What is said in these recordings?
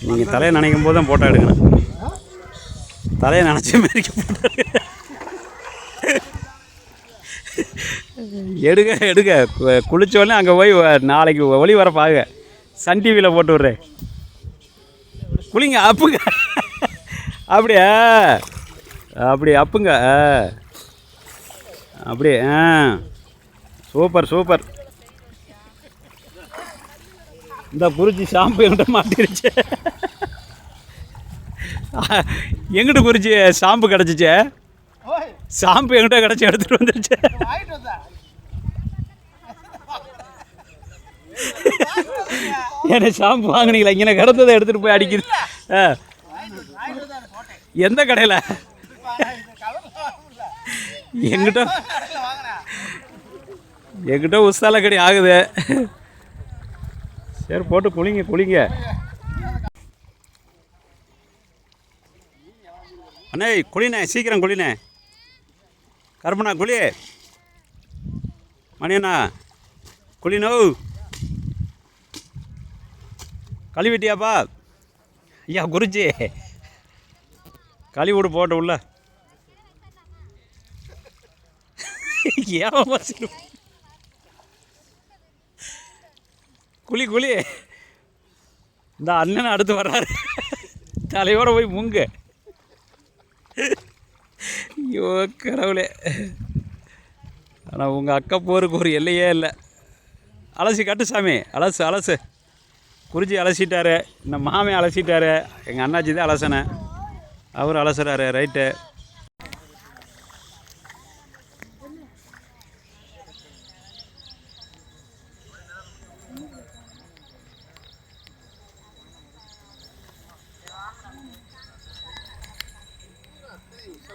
நீங்கள் தலையை நினைக்கும் போது தான் போட்டோ எடுக்கணும். தலையை நினச்ச மாதிரி எடுக்க எடுக்க. கு- குளிச்ச உடனே அங்கே போய் நாளைக்கு ஒளி வர பாருங்க. சன் டிவியில் போட்டு விட்றேன். குளிங்க அப்புங்க. அப்படியா அப்படி அப்புங்க. ஆ. அப்படியே ஆ சூப்பர் சூப்பர். இந்த குறிச்சி ஷாம்பு என்கிட்ட மாட்டிருச்சு. எங்கிட்ட குறிச்சி ஷாம்பு கிடச்சிச்சே? ஷாம்பு எங்கிட்ட கிடச்சி எடுத்துகிட்டு வந்துருச்சு. ஏன்னா ஷாம்பு வாங்குனீங்களா? இங்கே கிடந்ததை எடுத்துகிட்டு போய் அடிக்குது. ஆ. எந்த கடையில்? எங்கிட்ட வாங்கினேன் எங்கிட்ட உஸ்தால கடை ஆகுது. சரி போட்டு குளிங்க குளிங்க. அண்ணே குளிண்ணே சீக்கிரம் குளிண்ணே. கருப்பண்ணா குளி. மணியண்ணா குளினோ. கழுவிட்டியாப்பா? ஐயா குருஜி. கழுவி விடு போட்ட உள்ள. ஏன் குழி குழி இந்த அண்ணன் அடுத்து வர்றாரு. தலையோடு போய் முங்க. ஐயோ கடவுளே. ஆனால் உங்கள் அக்கா போருக்கு ஒரு எல்லையே இல்லை. அலசி கட்டு சாமி. அலசு அலசு. குறிஞ்சி அலசிட்டாரு. இந்த மாமே அலசிட்டாரு. எங்கள் அண்ணாச்சி தான் அலசனை அவர் அலசுறாரு ரைட்டு.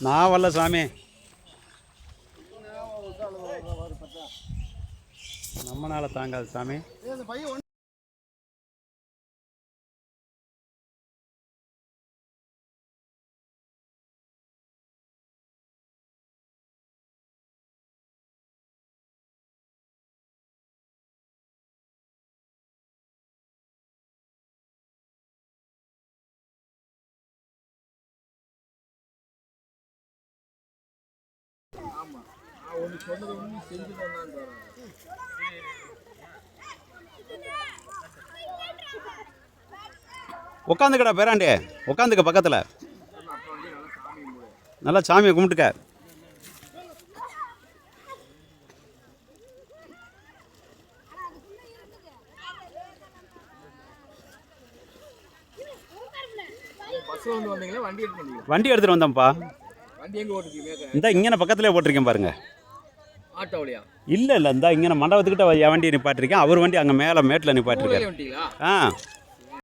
நான் வரல சாமி. நம்மனால தாங்காது சாமி. உட்காந்துக்கடா பேராண்டி. உட்காந்துக்க பக்கத்தில். நல்லா சாமியை கும்பிட்டுக்க. வண்டி எடுத்துகிட்டு ஓட்டுறீங்க இந்த இங்கே பக்கத்துலேயே போட்டிருக்கேன் பாருங்க. ஆட்டோவிலையா இல்லை இல்லை இந்த இங்கே மண்டபத்துக்கிட்ட என் வண்டி நிப்பாட்டிருக்கேன். அவர் வண்டி அங்கே மேலே மேட்டில் நிப்பாட்டிருக்காரு. ஆ.